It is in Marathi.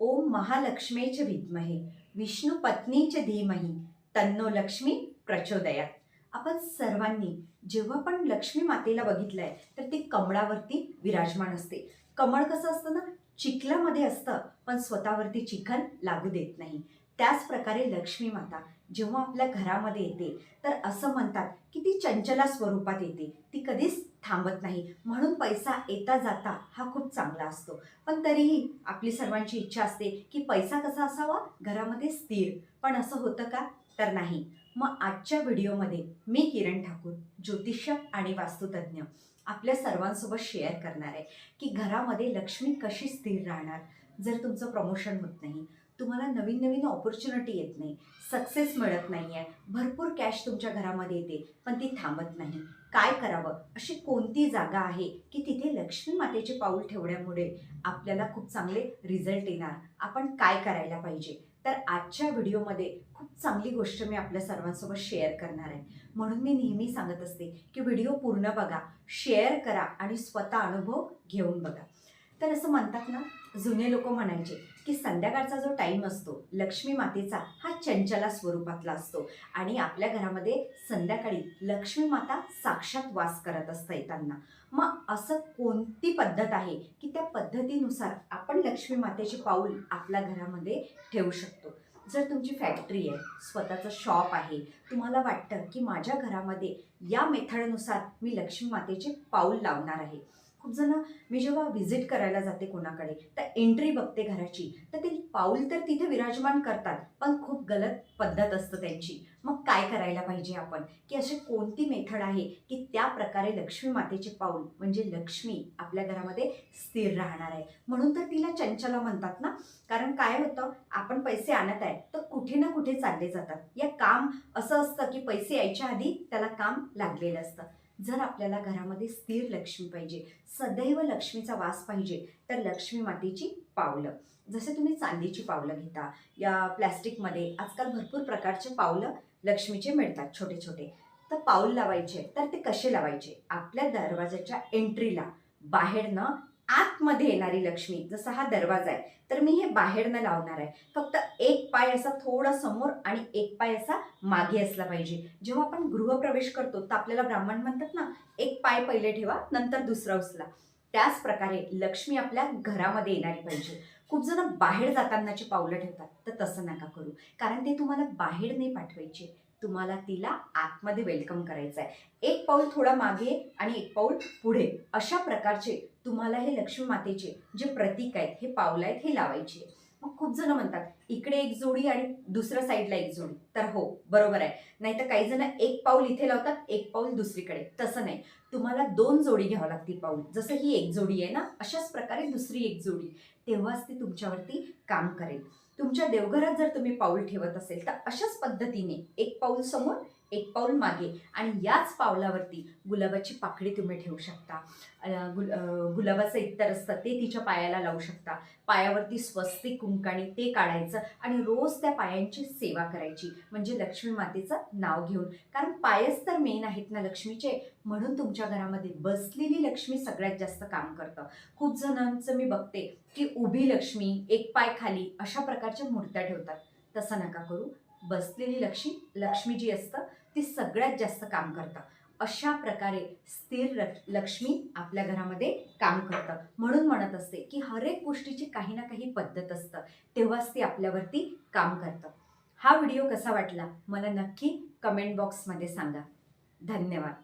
ओम महालक्ष्मीचे विद्महे विष्णू पत्नीचे धीमही तन्नो लक्ष्मी प्रचोदयात. आपण सर्वांनी जेव्हा पण लक्ष्मी मातेला बघितलंय तर ती कमळावरती विराजमान असते. कमळ कसं असतं ना चिखलामध्ये असतं पण स्वतःवरती चिखल लागू देत नाही. त्याच प्रकारे लक्ष्मी माता जेव्हा आपल्या घरामध्ये येते तर असं म्हणतात की ती चंचला स्वरूपात येते. ती कधीच थांबत नाही. म्हणून पैसा येता जाता हा खूप चांगला असतो. पण तरीही आपली सर्वांची इच्छा असते की पैसा कसा असावा? घरामध्ये स्थिर. पण असं होतं का? तर नाही. मग आजच्या व्हिडिओमध्ये मी किरण ठाकूर ज्योतिष्य आणि वास्तुतज्ञ आपल्या सर्वांसोबत शेअर करणार आहे की घरामध्ये लक्ष्मी कशी स्थिर राहणार? जर तुमचं प्रमोशन होत नाही तुम्हाला नवीन नवीन ऑपॉर्च्युनिटी येत नाही. सक्सेस मिळत नाही आहे भरपूर कॅश तुमच्या घरामध्ये येते पण ती थांबत नाही. काय करावं? अशी कोणती जागा आहे की तिथे लक्ष्मी मातेचे पाऊल ठेवण्यामुळे आपल्याला खूप चांगले रिझल्ट येणार? आपण काय करायला पाहिजे? तर आजच्या व्हिडिओमध्ये खूप चांगली गोष्ट मी आपल्या सर्वांसोबत शेअर करणार आहे. म्हणून मी नेहमी सांगत असते की व्हिडिओ पूर्ण बघा शेअर करा आणि स्वतः अनुभव घेऊन बघा. तर असं म्हणतात ना जुने लोक म्हणायचे की संध्याकाळचा जो टाईम असतो लक्ष्मी मातेचा हा चंचला स्वरूपातला असतो. आणि आपल्या घरामध्ये संध्याकाळी लक्ष्मी माता साक्षात वास करत असता येताना. मग असं कोणती पद्धत आहे की त्या पद्धतीनुसार आपण लक्ष्मी मातेचे पाऊल आपल्या घरामध्ये ठेवू शकतो? जर तुमची फॅक्टरी आहे स्वतःचं शॉप आहे तुम्हाला वाटतं की माझ्या घरामध्ये या मेथडनुसार मी लक्ष्मी मातेचे पाऊल लावणार आहे. खूप जण मी जेव्हा व्हिजिट करायला जाते कोणाकडे तर एंट्री बघते घराची. तर ते पाऊल तर तिथे विराजमान करतात पण खूप गलत पद्धत असतं त्यांची. मग काय करायला पाहिजे आपण? की अशी कोणती मेथड आहे की त्या प्रकारे लक्ष्मी मातेचे पाऊल म्हणजे लक्ष्मी आपल्या घरामध्ये स्थिर राहणार आहे? म्हणून तर तिला चंचला म्हणतात ना? कारण काय होतं आपण पैसे आणत आहे तर कुठे ना कुठे चालले जातात. या काम असं असतं की पैसे यायच्या आधी त्याला काम लागलेलं असतं. जर आपल्याला घरामध्ये स्थिर लक्ष्मी पाहिजे सदैव लक्ष्मीचा वास पाहिजे तर लक्ष्मी मातेची पावलं. जसे तुम्ही चांदीची पावलं घेता या प्लॅस्टिकमध्ये आजकाल भरपूर प्रकारचे पावलं लक्ष्मीचे मिळतात छोटे छोटे तर पाऊल लावायचे तर ते कसे लावायचे? आपल्या दरवाजाच्या एंट्रीला बाहेरनं आतमध्ये येणारी लक्ष्मी जसा हा दरवाजा आहे तर मी हे बाहेरनं लावणार आहे. फक्त एक पाय असा थोडा समोर आणि एक पाय असा मागे असला पाहिजे. जेव्हा आपण गृहप्रवेश करतो तर आपल्याला ब्राह्मण म्हणतात ना एक पाय पहिले ठेवा नंतर दुसरा उचला. त्याच प्रकारे लक्ष्मी आपल्या घरामध्ये येणारी पाहिजे. खूप जण बाहेर जातानाची पावलं ठेवतात तर तसं नका करू. कारण ते तुम्हाला बाहेर नाही पाठवायचे. तुम्हाला तिला आतमध्ये वेलकम करायचं आहे एक पाऊल थोडा मागे आणि एक पाऊल पुढे. अशा प्रकारचे तुम्हाला हे लक्ष्मी मातेचे जे प्रतीक आहेत हे पावलं आहेत हे लावायचे. मग खूप जण म्हणतात इकडे एक जोडी आणि दुसऱ्या साईडला एक जोडी. तर हो बरोबर आहे. नाही तर काही जण एक पाऊल इथे लावतात एक पाऊल दुसरीकडे. तसं नाही. तुम्हाला दोन जोडी घ्यावं लागतील पाऊल. जसं ही एक जोडी आहे ना अशाच प्रकारे दुसरी एक जोडी. तेव्हाच ती तुमच्यावरती काम करेल. तुमच्या देवघरात जर तुम्ही पाऊल ठेवत असेल तर अशाच पद्धतीने एक पाऊल समोर एक पाऊल मागे आणि याच पावलावरती गुलाबाची पाकळी तुम्ही ठेवू शकता. गुल गुलाबाचं इतर असतं ते तिच्या पायाला लावू शकता. पायावरती स्वस्तिक कुंकाणी ते काढायचं आणि रोज त्या पायांची सेवा करायची. म्हणजे लक्ष्मी मातेचं नाव घेऊन. कारण पायच तर मेन आहेत ना लक्ष्मीचे. म्हणून तुमच्या घरामध्ये बसलेली लक्ष्मी सगळ्यात जास्त काम करतं. खूप जणांचं मी बघते की उभी लक्ष्मी एक पाय खाली अशा प्रकारच्या मूर्त्या ठेवतात. तसं नका करू. बसलेली लक्ष्मी लक्ष्मी जी असतं ती सगळ्यात जास्त काम करतं. अशा प्रकारे स्थिर लक्ष्मी आपल्या घरामध्ये काम करतं. म्हणून म्हणत असते की हर एक गोष्टीची काही ना काही पद्धत असतं. तेव्हाच ती आपल्यावरती काम करतं. हा व्हिडिओ कसा वाटला? मला नक्की कमेंट बॉक्समध्ये सांगा. धन्यवाद.